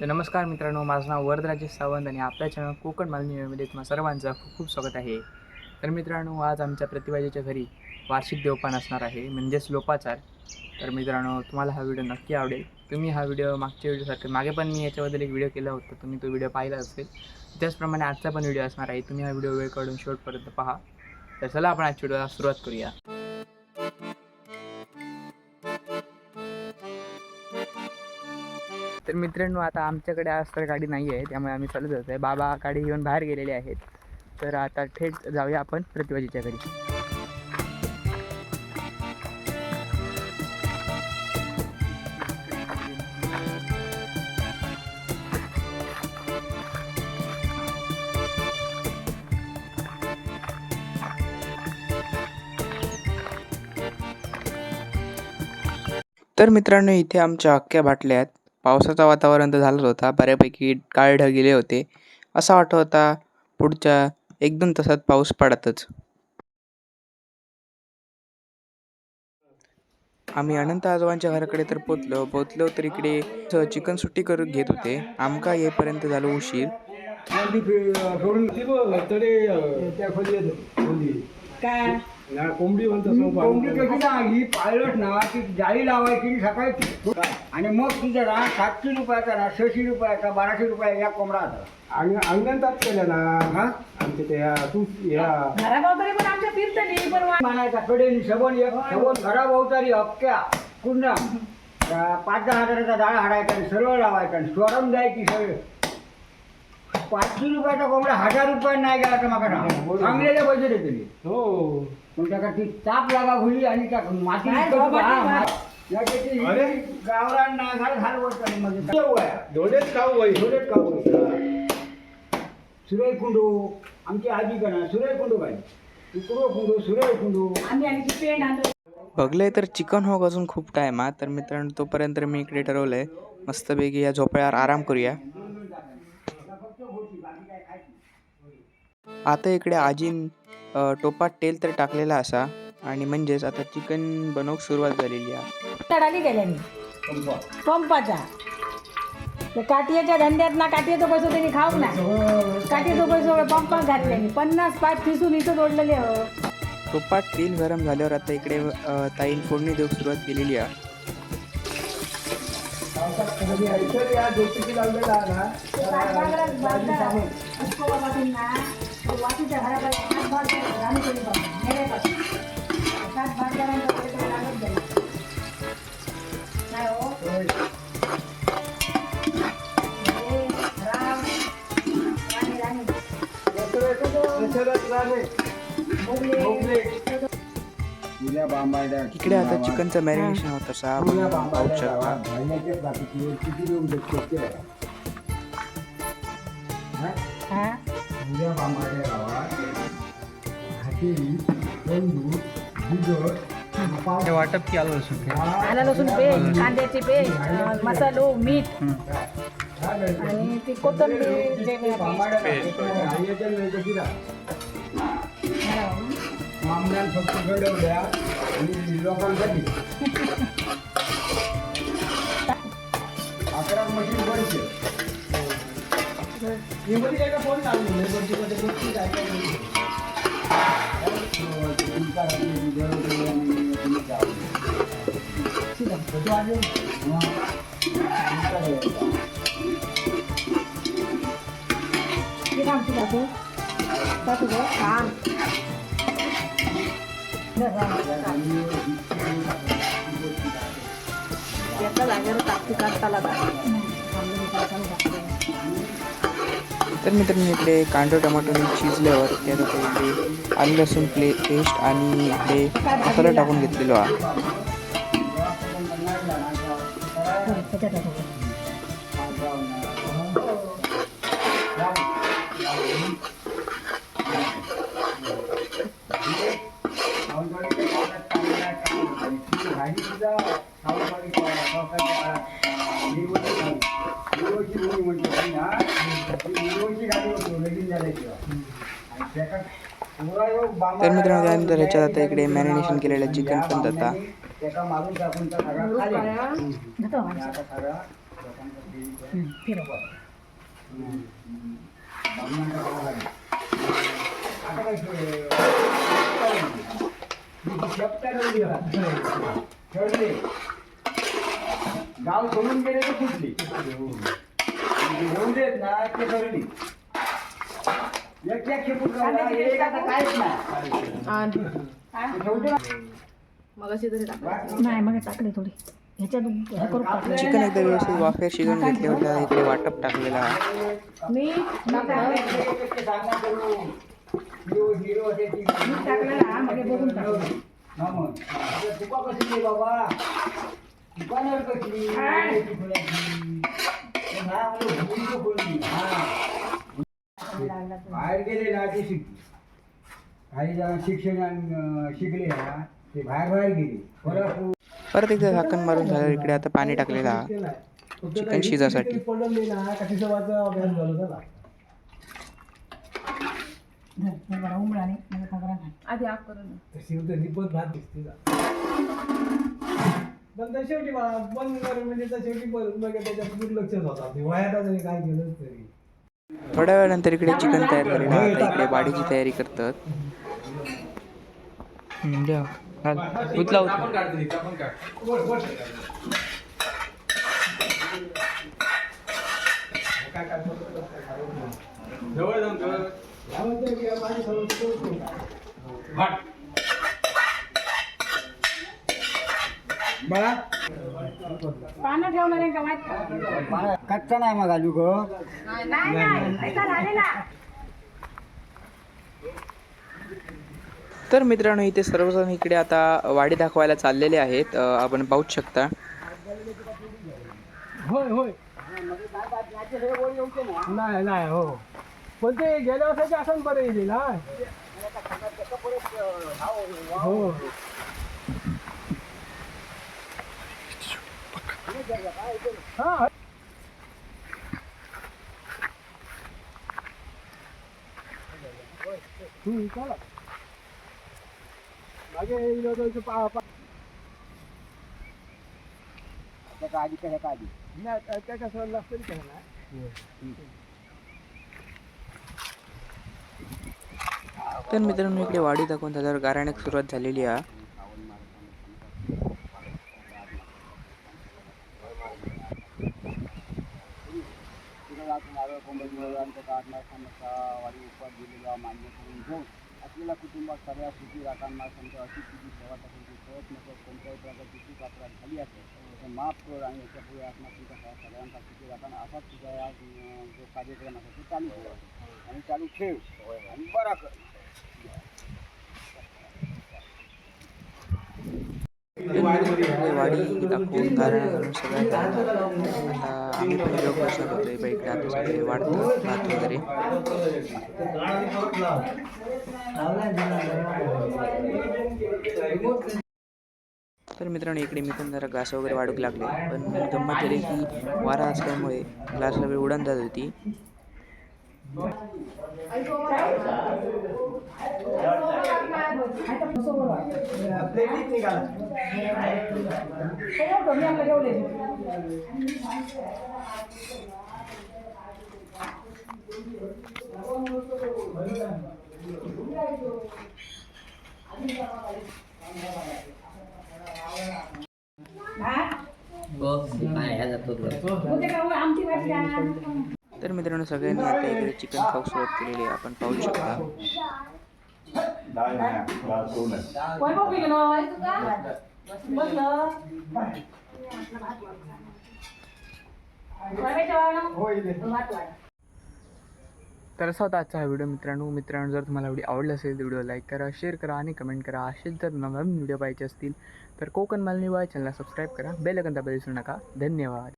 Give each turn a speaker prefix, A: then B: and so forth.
A: तर नमस्कार मित्रांनो माझं नाव वरदराजे सावंत आणि आपल्या चॅनल कोकण मालनीमध्ये तुम्हा सर्वांचं खूप खूप स्वागत आहे. तर मित्रांनो आज आमच्या प्रतिभाजीच्या घरी वार्षिक देवपान असणार आहे म्हणजेच लोपाचार. तर मित्रांनो तुम्हाला हा व्हिडिओ नक्की आवडेल. तुम्ही हा व्हिडिओ मागच्या व्हिडिओसारखे मागे पण मी याच्याबद्दल एक व्हिडिओ केला होता तुम्ही तो व्हिडिओ पाहिला असेल. त्याचप्रमाणे आजचा पण व्हिडिओ असणार आहे तुम्ही हा व्हिडिओ वेळ काढून शेवटपर्यंत पहा. तर चला आपण आजच्या व्हिडिओला सुरुवात करूया. तर मित्रांनो आता आमच्याकडे आज तर गाडी नाही आहे त्यामुळे आम्ही चालत जातो आहे बाबा गाडी घेऊन बाहेर गेलेले आहेत. तर आता थेट जाऊया आपण प्रतिभाजीच्या घरी. तर मित्रांनो इथे आमच्या अख्ख्या बाटल्या आहेत. पावसाचा वातावरण तर झालाच होता. बऱ्यापैकी काळे ढग गेले होते. असा वाटत होता पुढच्या एक दोन तासात पाऊस पडतच. आम्ही अनंत आजोबांच्या घराकडे तर पोचलो पोचलो तर इकडे चिकन सुट्टी करून घेत होते. आमका येईपर्यंत झालो उशीर.
B: काय?
C: ना कोंबडी म्हणतो सोपा
D: कोंबडी कशी ना ही पाळलंच ना ती जाळी लावायची सकाळी ती- आणि मग तुझा ना सातशे रुपयाचा ना सहाशे रुपयाचा बाराशे रुपया या कोंबडा आता
C: अंग अंगणतात केल्या ना
D: हा?
C: आमच्या त्या तू या.
B: घराभोवताली पण आमच्या फिरतली पण वा-
D: मानायचा कडेनी सबन एक सबन घराभोवतारी अख्ख्या कुंडा पाच दहा हजाराचा जाळा हाडायचा आणि सरळ लावायचा आणि स्वरम जायची सरळ पाचशे रुपयाचा कोंबडा हजार रुपये नाही गेला तर माका ना. चांगलेले पैसे देतली.
C: हो.
D: पण त्याका ती ताप लागा होई आणि त्या माती इतकं
B: बाबा,
D: हा,
C: अरे.
D: गावरान घाल
C: खाऊ
D: कुंडू आमची आजी करा सुरेश कुंडू काय इकडो कुंडू सुरेश कुंडू.
B: आम्ही आणखी आणतो.
A: बघले तर चिकन हॉक अजून खूप टाईम आहे तर मित्रांनो तोपर्यंत मी इकडे ठरवलं आहे मस्तपैकी या झोपळ्यावर आराम करूया. आता इकडे आजीन टोपात तेल तर टाकलेला असा. आणि म्हणजेच आता चिकन बनवूक सुरुवात झालेली आहे.
B: तडाली गेल्या मी. पंपाच्या. ते काटियाच्या धंद्यात ना काटियाचा पैसा त्यांनी खाऊ ना. काटियाचा पैसा पंपात घातले मी. पन्नास पाच फिसून इथं जोडलेले हो.
A: टोपात तेल गरम झाल्यावर आता इकडे अ, ताईन फोडणी देऊ सुरुवात केलेली आहे.
B: वाटीच्या घराकडे राणी लागत काय हो? राम, राणी, राणी.
A: इकडे आता चिकनचं मॅरिनेशन होत असा पाहू शकता
D: किती लोक उद्या बांबाड्या गावात हातेरी तंदूर बिगड
A: वाटप की आलं असून
B: आलं लसूण पेस्ट कांद्याची पेस्ट मसालो मीठ. आणि ती कोथिंबीर
D: मामल्यान फक्त घडवल्या आणि लोकांसाठी. अकरा मशीन बंद
C: एवढी काय का फोन लावली लेबरची मध्ये गोष्टी काय काय नाही.
B: एका जागेवर टाकती काढताला
A: तर मित्रांनो इकडे कांदा टमाटो शिजल्यावर त्यात आता इकडे आलं लसूण प्ले पेस्ट आणि इकडे मसाला टाकून घेतलेलो आहे. तर मित्रांनो त्यानंतर ह्याच्यात आता इकडे मॅरिनेशन केलेलं चिकन पण जाता
D: गाव सोडून गेले तर कुठली देत ना ते ठरली एक एक खेपून गावाला एक आता काहीच नाही.
B: मग टाकले थोडी. ह्याच्यात हे करू टाकले
A: चिकन एकदा व्यवस्थित वाफेर शिजवून घेतल्यावर इकडे वाटप टाकलेला आहे.
B: मी टाकलेला हा, मग हे बघून टाकलं.
D: बाहेर गेले ना ते शिक काही जण शिक्षण शिकले ना ते बाहेर बाहेर गेले. परत
A: परत एकदा झाकण मारून झाल्यावर इकडे आता पाणी टाकलेलं. आहे चिकन शिजासाठी
C: झाला
B: हे.
C: पण तर शेवटी बा- बंद कर म्हणजे शेवटी बंद बघा त्याच्यात दुर्लक्षच होता. ते वयात जरी काय केलं तरी.
A: थोड्या वेळानंतर इकडे चिकन तयार आता इकडे वाडीची तयारी करतात. उचला.
D: बाळा
B: पानं ठेवणार का? माहीत?
D: कच्चा नाही मग आलू ग.
B: नाही नाही. ऐका झालेला.
A: तर मित्रांनो इथे सर्वजण इकडे आता वाडी दाखवायला चाललेले आहेत. आपण पाहूच शकता.
C: होय होय. नाही नाही हो. पण ते गेल्या वर्षाचे असं बरं येईल ना हो हा. हम्म, चला मागे
D: आधी आधी
C: नाही त्या- त्या कसं नसतं ना
A: तर मित्रांनो इकडे वाडी दाखवून त्याच्यावर गाराण्याक सुरुवात झालेली आहे.
D: वारी उपवास दिलेला मान्य करून घेऊन असलेल्या कुटुंबात सगळ्या सुखी राखांना समजा अशी तुझी सेवा टाकण्याची प्रयत्न कर कोणत्याही प्रकारची चूक अपराध झाली असेल तर माफ कर आणि याच्यापुढे असणार सगळ्यांचा सुखी राखणं असाच तुझा जो कार्यक्रम तो चालू आणि चालू ठेव. आणि बरा कर.
A: वाडी दाखवून कारण घालून सगळं आता आम्ही पण योग बसत होतो बाईक इकडे सगळे वाढतं भात वगैरे. तर मित्रांनो इकडे मी पण जरा घास वगैरे वाढूक लागले. पण गंमत झाली की वारा असल्यामुळे ग्लास वेळ उडून जात होती.
B: आमची भाजी द्या.
A: तर मित्रांनो सगळ्यांनी आता इकडे चिकन खाऊ सुरुवात केलेली आहे. आपण पाहू शकता. तर असा होता आजचा हा व्हिडिओ मित्रांनो. मित्रांनो जर तुम्हाला व्हिडिओ आवडला असेल तर व्हिडिओ लाईक करा शेअर करा आणि कमेंट करा. असेच जर नवीन व्हिडिओ पाहिजे असतील तर कोकण मालनी बाय चॅनलला सबस्क्राईब करा. बेल आयकॉन दाबायला विसरू नका. धन्यवाद.